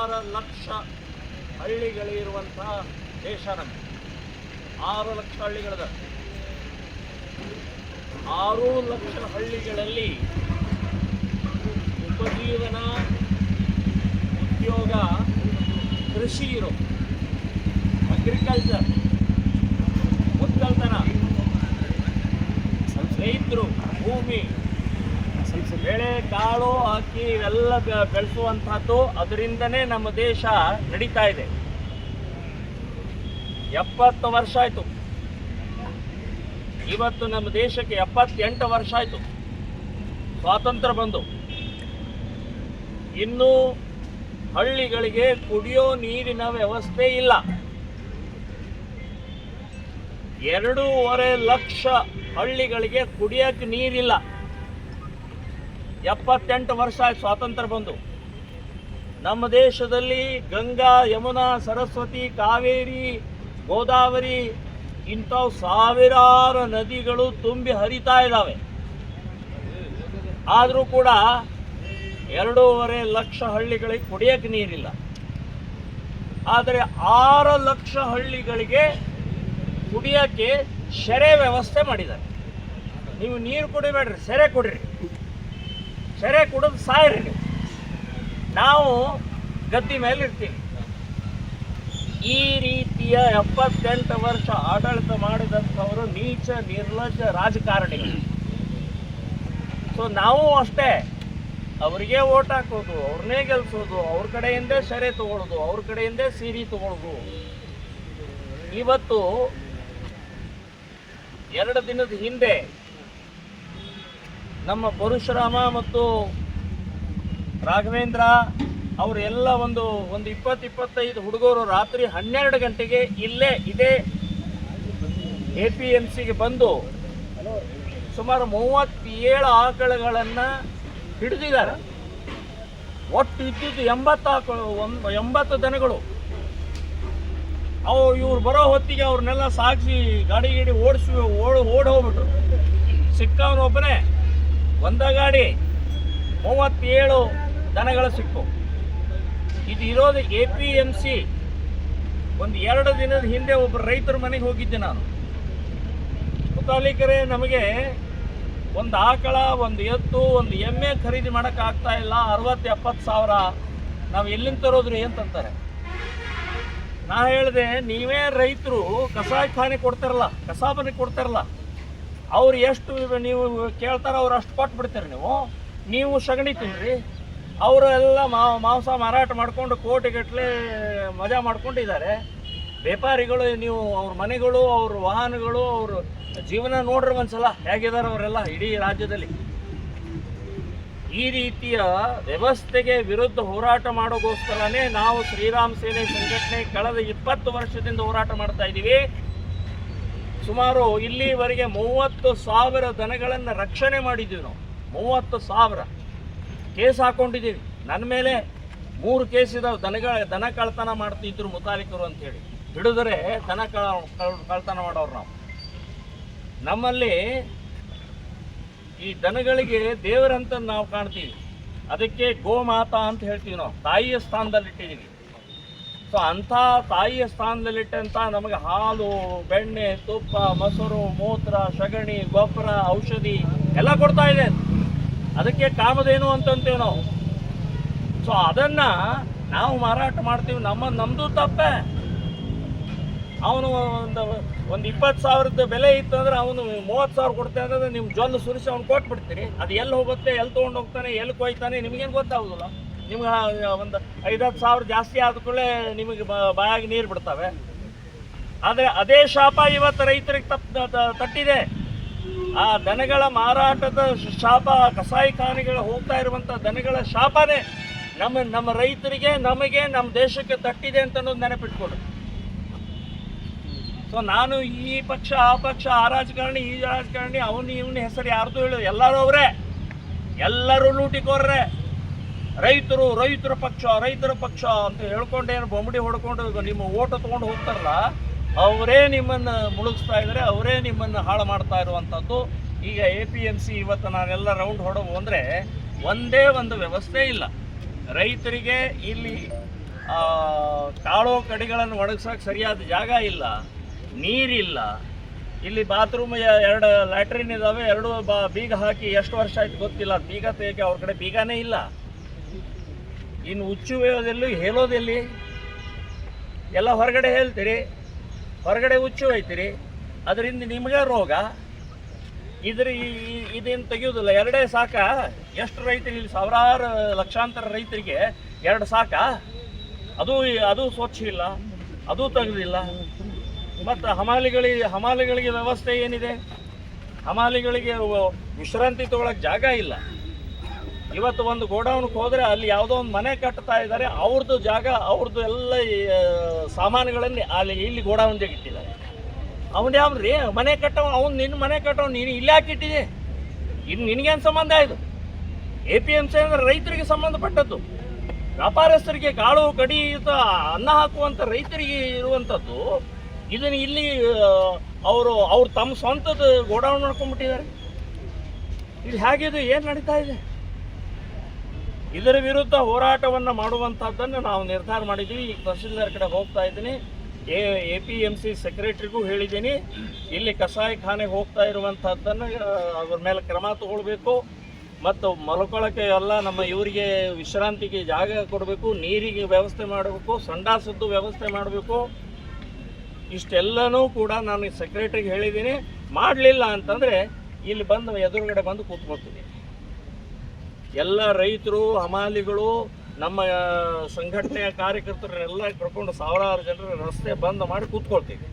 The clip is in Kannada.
ಆರು ಲಕ್ಷ ಹಳ್ಳಿಗಳಿರುವಂತಹ ದೇಶ ನಮ್ಮ ಆರು ಲಕ್ಷ ಹಳ್ಳಿಗಳದ. ಆರು ಲಕ್ಷ ಹಳ್ಳಿಗಳಲ್ಲಿ ಉಪಜೀವನ, ಉದ್ಯೋಗ, ಕೃಷಿ ಇರೋ ಅಗ್ರಿಕಲ್ಚರ್ ಒಕ್ಕಲ್ತನ ರೈತರು, ಭೂಮಿ ಬೆಳೆ, ಕಾಳು ಅಕ್ಕಿ ಇವೆಲ್ಲ ಬೆಳೆಸುವಂತಹದ್ದು ಅದರಿಂದನೇ ನಮ್ಮ ದೇಶ ನಡೀತಾ ಇದೆ. ಎಪ್ಪತ್ತು ವರ್ಷ ಆಯ್ತು. ಇವತ್ತು ನಮ್ಮ ದೇಶಕ್ಕೆ ಎಪ್ಪತ್ತೆಂಟು ವರ್ಷ ಆಯ್ತು. ಸ್ವಾತಂತ್ರ್ಯ ಬಂದು. ಇನ್ನು ಹಳ್ಳಿಗಳಿಗೆ ಕುಡಿಯೋ ನೀರಿನ ವ್ಯವಸ್ಥೆ ಇಲ್ಲ. ಎರಡೂವರೆ ಲಕ್ಷ ಹಳ್ಳಿಗಳಿಗೆ ಕುಡಿಯಕ್ಕೆ ನೀರಿಲ್ಲ. ಎಪ್ಪತ್ತೆಂಟು ವರ್ಷ ಆಯ್ತು ಸ್ವಾತಂತ್ರ್ಯ ಬಂದು. ನಮ್ಮ ದೇಶದಲ್ಲಿ ಗಂಗಾ, ಯಮುನಾ, ಸರಸ್ವತಿ, ಕಾವೇರಿ, ಗೋದಾವರಿ ಇಂಥವು ಸಾವಿರಾರು ನದಿಗಳು ತುಂಬಿ ಹರಿತಾ ಇದ್ದಾವೆ. ಆದರೂ ಕೂಡ ಎರಡೂವರೆ ಲಕ್ಷ ಹಳ್ಳಿಗಳಿಗೆ ಕುಡಿಯಕ್ಕೆ ನೀರಿಲ್ಲ. ಆದರೆ ಆರು ಲಕ್ಷ ಹಳ್ಳಿಗಳಿಗೆ ಕುಡಿಯೋಕ್ಕೆ ಸೆರೆ ವ್ಯವಸ್ಥೆ ಮಾಡಿದ್ದಾರೆ. ನೀವು ನೀರು ಕುಡಿಬೇಡ್ರಿ, ಸೆರೆ ಕುಡಿರಿ. ಸೆರೆ ಕುಡಿದು ಸಾಯ್ರಿ ನೀವು. ಗದ್ದಿ ಮೇಲೆ ಇರ್ತೀವಿ ಈ ರೀತಿಯ ಎಪ್ಪತ್ತೆಂಟು ವರ್ಷ ಆಡಳಿತ ಮಾಡಿದಂಥವರು ನೀಚ, ನಿರ್ಲಜ್ಜ ರಾಜಕಾರಣಿಗಳು. ಸೊ ನಾವು ಅಷ್ಟೇ. ಅವರಿಗೆ ಓಟ್ ಹಾಕೋದು, ಅವ್ರನ್ನೇ ಗೆಲ್ಸೋದು, ಅವ್ರ ಕಡೆಯಿಂದೇ ಸೆರೆ ತಗೊಳ್ಳೋದು ಅವ್ರ ಕಡೆಯಿಂದ ಸೀರೆ ತಗೊಳ್ಳೋದು ಇವತ್ತು ಎರಡು ದಿನದ ಹಿಂದೆ ನಮ್ಮ ಪರಶುರಾಮ ಮತ್ತು ರಾಘವೇಂದ್ರ ಅವರೆಲ್ಲ ಒಂದು ಒಂದು ಇಪ್ಪತ್ತು ಇಪ್ಪತ್ತೈದು ಹುಡುಗರು ರಾತ್ರಿ ಹನ್ನೆರಡು ಗಂಟೆಗೆ ಇಲ್ಲೇ ಇದೇ ಎ ಪಿ ಎಂ ಸಿಗೆ ಬಂದು ಸುಮಾರು ಮೂವತ್ತೇಳು ಆಕಳುಗಳನ್ನು ಹಿಡಿದಿದ್ದಾರೆ. ಒಟ್ಟು ಇದ್ದಿದ್ದು ಎಂಬತ್ತು ಆಕಳು, ಒಂದು, ಎಂಬತ್ತು ದನಗಳು. ಅವು ಇವ್ರು ಬರೋ ಹೊತ್ತಿಗೆ ಅವ್ರನ್ನೆಲ್ಲ ಸಾಗಿಸಿ ಗಾಡಿ ಗಿಡಿ ಓಡಿಸಿ, ಓಡ್ ಓಡ್ ಹೋಗ್ಬಿಟ್ರು. ಸಿಕ್ಕವನೊಬ್ಬನೇ ಒಂದ ಗಾಡಿ, ಮೂವತ್ತೇಳು ದನಗಳು ಸಿಕ್ಕು. ಇದು ಇರೋದು ಎ ಪಿ ಎಂ ಸಿ ಒಂದು ಎರಡು ದಿನದ ಹಿಂದೆ ಒಬ್ಬ ರೈತರ ಮನೆಗೆ ಹೋಗಿದ್ದೆ ನಾನು. ಮುತಾಲಿಕರೇ, ನಮಗೆ ಒಂದು ಆಕಳ, ಒಂದು ಎತ್ತು, ಒಂದು ಎಮ್ಮೆ ಖರೀದಿ ಮಾಡೋಕ್ಕಾಗ್ತಾ ಇಲ್ಲ. ಅರವತ್ತು ಎಪ್ಪತ್ತು ಸಾವಿರ ನಾವು ಎಲ್ಲಿಂದ ತರೋದ್ರಿ ಅಂತಂತಾರೆ. ನಾ ಹೇಳಿದೆ, ನೀವೇ ರೈತರು ಕಸಾಯಿಖಾನೆ ಕೊಡ್ತಾರಲ್ಲ ಕಸಾಬನೆ ಕೊಡ್ತಾರಲ್ಲ. ಅವ್ರು ಎಷ್ಟು ನೀವು ಕೇಳ್ತಾರ ಅವ್ರು ಅಷ್ಟು ಕೊಟ್ಟು ಬಿಡ್ತೀರಿ ನೀವು. ನೀವು ಸಗಣಿ ತಿನ್ರಿ. ಅವರು ಎಲ್ಲ ಮಾಂಸ ಮಾರಾಟ ಮಾಡಿಕೊಂಡು ಕೋಟಿಗಟ್ಟಲೆ ಮಜಾ ಮಾಡ್ಕೊಂಡಿದ್ದಾರೆ. ವ್ಯಾಪಾರಿಗಳು ನೀವು ಅವ್ರ ಮನೆಗಳು, ಅವ್ರ ವಾಹನಗಳು, ಅವ್ರ ಜೀವನ ನೋಡ್ರಿ ಒಂದ್ಸಲ ಹೇಗಿದ್ದಾರೆ ಅವರೆಲ್ಲ ಇಡೀ ರಾಜ್ಯದಲ್ಲಿ. ಈ ರೀತಿಯ ವ್ಯವಸ್ಥೆಗೆ ವಿರುದ್ಧ ಹೋರಾಟ ಮಾಡೋಗೋಸ್ಕರನೇ ನಾವು ಶ್ರೀರಾಮ್ ಸೇನೆ ಸಂಘಟನೆ ಕಳೆದ ಇಪ್ಪತ್ತು ವರ್ಷದಿಂದ ಹೋರಾಟ ಮಾಡ್ತಾ ಇದ್ದೀವಿ. ಸುಮಾರು ಇಲ್ಲಿವರೆಗೆ ಮೂವತ್ತು ಸಾವಿರ ದನಗಳನ್ನು ರಕ್ಷಣೆ ಮಾಡಿದ್ದೀವಿ ನಾವು. ಮೂವತ್ತು ಸಾವಿರ. ಕೇಸ್ ಹಾಕೊಂಡಿದ್ದೀವಿ. ನನ್ನ ಮೇಲೆ ಮೂರು ಕೇಸ್ ಇದಾವೆ. ದನಗಳ ದನ ಕಳ್ತನ ಮಾಡ್ತಿದ್ರು ಮುತಾಲಿಕರು ಅಂತೇಳಿ. ಹಿಡಿದ್ರೆ ದನ ಕಳ, ಕಳ್- ಕಳ್ತನ ಮಾಡೋರು ನಾವು. ನಮ್ಮಲ್ಲಿ ಈ ದನಗಳಿಗೆ ದೇವರಂತ ನಾವು ಕಾಣ್ತೀವಿ. ಅದಕ್ಕೆ ಗೋಮಾತಾ ಅಂತ ಹೇಳ್ತೀವಿ ನಾವು. ತಾಯಿಯ ಸ್ಥಾನದಲ್ಲಿ ಇಟ್ಟಿದ್ದೀವಿ ಸೊ ಅಂಥ ತಾಯಿಯ ಸ್ಥಾನದಲ್ಲಿಟ್ಟಂಥ ನಮಗೆ ಹಾಲು, ಬೆಣ್ಣೆ, ತುಪ್ಪ, ಮೊಸರು, ಮೂತ್ರ, ಸಗಣಿ, ಗೊಬ್ಬರ, ಔಷಧಿ ಎಲ್ಲ ಕೊಡ್ತಾ ಇದೆ. ಅದಕ್ಕೆ ಕಾಮಧೇನು ಅಂತಂತೇವೆ ನಾವು. ಸೊ ಅದನ್ನ ನಾವು ಮಾರಾಟ ಮಾಡ್ತೀವಿ. ನಮ್ಮ ನಮ್ಮದು ತಪ್ಪೆ. ಅವನು ಒಂದು ಒಂದು ಇಪ್ಪತ್ತು ಸಾವಿರದ ಬೆಲೆ ಇತ್ತು ಅಂದ್ರೆ ಅವನು ಮೂವತ್ತು ಸಾವಿರ ಕೊಡ್ತೇನೆ ಅಂದ್ರೆ ನಿಮ್ಮ ಜೊಲ್ಲು ಸುರಿಸಿ ಅವ್ನು ಕೊಟ್ಬಿಡ್ತೀರಿ. ಅದು ಎಲ್ಲಿ ಹೋಗುತ್ತೆ, ಎಲ್ಲಿ ತೊಗೊಂಡು ಹೋಗ್ತಾನೆ, ಎಲ್ಲಿ ಕೊಯ್ತಾನೆ, ನಿಮಗೇನು ಗೊತ್ತಾಗೋದಿಲ್ಲ. ನಿಮ್ಗೆ ಒಂದು ಐದತ್ತು ಸಾವಿರ ಜಾಸ್ತಿ ಆದ ಕೂಡಲೇ ನಿಮಗೆ ಬಾಯಾಗಿ ನೀರು ಬಿಡ್ತವೆ. ಆದರೆ ಅದೇ ಶಾಪ ಇವತ್ತು ರೈತರಿಗೆ ತಪ್ಪ ತಟ್ಟಿದೆ. ಆ ದನಗಳ ಮಾರಾಟದ ಶಾಪ ಕಸಾಯಿಖಾನೆಗಳು ಹೋಗ್ತಾ ಇರುವಂಥ ದನಗಳ ಶಾಪನೇ ನಮ್ಮ ನಮ್ಮ ರೈತರಿಗೆ, ನಮಗೆ, ನಮ್ಮ ದೇಶಕ್ಕೆ ತಟ್ಟಿದೆ ಅಂತ ಅನ್ನೋದು ನೆನಪಿಟ್ಕೊಡು ಸೊ ನಾನು ಈ ಪಕ್ಷ, ಆ ಪಕ್ಷ, ಆ ರಾಜಕಾರಣಿ, ಈ ರಾಜಕಾರಣಿ, ಅವನು, ಇವನ ಹೆಸರು ಯಾರ್ದು ಹೇಳು, ಎಲ್ಲರೂ ಅವರೇ. ಎಲ್ಲರೂ ಲೂಟಿಕೋರ್ರೆ. ರೈತರು, ರೈತರ ಪಕ್ಷ ರೈತರ ಪಕ್ಷ ಅಂತ ಹೇಳ್ಕೊಂಡು ಏನು ಬೊಂಬಡಿ ಹೊಡ್ಕೊಂಡು ನಿಮ್ಮ ಓಟ ತೊಗೊಂಡು ಹೋಗ್ತಾರಲ್ಲ, ಅವರೇ ನಿಮ್ಮನ್ನು ಮುಳುಗಿಸ್ತಾ ಇದ್ದಾರೆ ಅವರೇ ನಿಮ್ಮನ್ನು ಹಾಳು ಮಾಡ್ತಾ ಇರುವಂಥದ್ದು ಈಗ ಎ ಪಿ ಎಂ ಸಿ ಇವತ್ತು ನಾವೆಲ್ಲ ರೌಂಡ್ ಹೊಡೋವು ಅಂದರೆ ಒಂದೇ ಒಂದು ವ್ಯವಸ್ಥೆ ಇಲ್ಲ. ರೈತರಿಗೆ ಇಲ್ಲಿ ಕಾಳು ಕಡಿಗಳನ್ನು ಒಣಗ್ಸೋಕೆ ಸರಿಯಾದ ಜಾಗ ಇಲ್ಲ, ನೀರಿಲ್ಲ. ಇಲ್ಲಿ ಬಾತ್ರೂಮ್ ಎರಡು ಲ್ಯಾಟ್ರಿನ್ ಇದಾವೆ, ಎರಡು ಬೀಗ ಹಾಕಿ ಎಷ್ಟು ವರ್ಷ ಆಯ್ತು ಗೊತ್ತಿಲ್ಲ, ಬೀಗ ತೆಗೆ ಅವ್ರ ಕಡೆ ಬೀಗನೇ ಇಲ್ಲ. ಇನ್ನು ಹುಚ್ಚುವೆಯೋದೆಲ್ಲೂ ಹೇಳೋದೆಲ್ಲಿ ಎಲ್ಲ? ಹೊರಗಡೆ ಹೇಳ್ತೀರಿ, ಹೊರಗಡೆ ಹುಚ್ಚು ಹೋಯ್ತೀರಿ, ಅದರಿಂದ ನಿಮಗೆ ರೋಗ? ಇದ್ರ ಇದೇನು ತೆಗೆಯೋದಿಲ್ಲ, ಎರಡೇ ಸಾಕ? ಎಷ್ಟು ರೈತರು ಇಲ್ಲಿ ಸಾವಿರಾರು ಲಕ್ಷಾಂತರ ರೈತರಿಗೆ ಎರಡು ಸಾಕ? ಅದು ಅದು ಸ್ವಚ್ಛ ಇಲ್ಲ, ಅದು ತೆಗೆದಿಲ್ಲ. ಮತ್ತು ಹಮಾಲಿಗಳಿಗೆ ಹಮಾಲಿಗಳಿಗೆ ವ್ಯವಸ್ಥೆ ಏನಿದೆ? ಹಮಾಲಿಗಳಿಗೆ ವಿಶ್ರಾಂತಿ ತಗೊಳಕ್ಕೆ ಜಾಗ ಇಲ್ಲ. ಇವತ್ತು ಒಂದು ಗೋಡೌನ್ಗೆ ಹೋದರೆ ಅಲ್ಲಿ ಯಾವುದೋ ಒಂದು ಮನೆ ಕಟ್ತಾ ಇದ್ದಾರೆ. ಅವ್ರದ್ದು ಜಾಗ ಅವ್ರದ್ದು ಎಲ್ಲ ಸಾಮಾನುಗಳನ್ನು ಅಲ್ಲಿ ಇಲ್ಲಿ ಗೋಡೌನ್ದಾಗ ಇಟ್ಟಿದ್ದಾರೆ. ಅವನು ರೀ, ಮನೆ ಕಟ್ಟವ ಅವ್ನು ನಿನ್ನ ಮನೆ ಕಟ್ಟವ ನೀನು ಇಲ್ಲಿ ಹಾಕಿಟ್ಟಿದೆ ಇನ್ನು ನಿನಗೇನು ಸಂಬಂಧ ಇದು? ಎ ಪಿ ಎಂ ಸಿ ಅಂದರೆ ರೈತರಿಗೆ ಸಂಬಂಧಪಟ್ಟದ್ದು. ವ್ಯಾಪಾರಸ್ಥರಿಗೆ ಕಾಳು, ಕಡಿ ಅನ್ನ ಹಾಕುವಂಥ ರೈತರಿಗೆ ಇರುವಂಥದ್ದು ಇದನ್ನು ಇಲ್ಲಿ ಅವರು, ಅವ್ರು ತಮ್ಮ ಸ್ವಂತದ ಗೋಡೌನ್ ಮಾಡ್ಕೊಂಡ್ಬಿಟ್ಟಿದ್ದಾರೆ ಇಲ್ಲಿ ಹೇಗಿದು, ಏನು ನಡೀತಾ ಇದೆ? ಇದರ ವಿರುದ್ಧ ಹೋರಾಟವನ್ನು ಮಾಡುವಂಥದ್ದನ್ನು ನಾವು ನಿರ್ಧಾರ ಮಾಡಿದ್ದೀವಿ. ಈಗ ತಹಶೀಲ್ದಾರ್ ಕಡೆ ಹೋಗ್ತಾ ಇದ್ದೀನಿ. A A P M C ಸೆಕ್ರೆಟ್ರಿಗೂ ಹೇಳಿದ್ದೀನಿ. ಇಲ್ಲಿ ಕಸಾಯಿಖಾನೆಗೆ ಹೋಗ್ತಾ ಇರುವಂಥದ್ದನ್ನು ಅದ್ರ ಮೇಲೆ ಕ್ರಮ ತಗೊಳ್ಬೇಕು. ಮತ್ತು ಮಲ್ಕೊಳ್ಳೋಕ್ಕೆ ಎಲ್ಲ ನಮ್ಮ ಇವರಿಗೆ ವಿಶ್ರಾಂತಿಗೆ ಜಾಗ ಕೊಡಬೇಕು, ನೀರಿಗೆ ವ್ಯವಸ್ಥೆ ಮಾಡಬೇಕು, ಸಂಡಾಸದ್ದು ವ್ಯವಸ್ಥೆ ಮಾಡಬೇಕು. ಇಷ್ಟೆಲ್ಲನೂ ಕೂಡ ನಾನು ಸೆಕ್ರೆಟ್ರಿಗೆ ಹೇಳಿದ್ದೀನಿ. ಮಾಡಲಿಲ್ಲ ಅಂತಂದರೆ ಇಲ್ಲಿ ಬಂದು ಎದುರುಗಡೆ ಬಂದು ಕೂತ್ಕೊಳ್ತೀನಿ. ಎಲ್ಲ ರೈತರು ಹಮಾಲಿಗಳು ನಮ್ಮ ಸಂಘಟನೆಯ ಕಾರ್ಯಕರ್ತರನ್ನೆಲ್ಲ ಕರ್ಕೊಂಡು ಸಾವಿರಾರು ಜನರ ರಸ್ತೆ ಬಂದ್ ಮಾಡಿ ಕೂತ್ಕೊಳ್ತೀವಿ.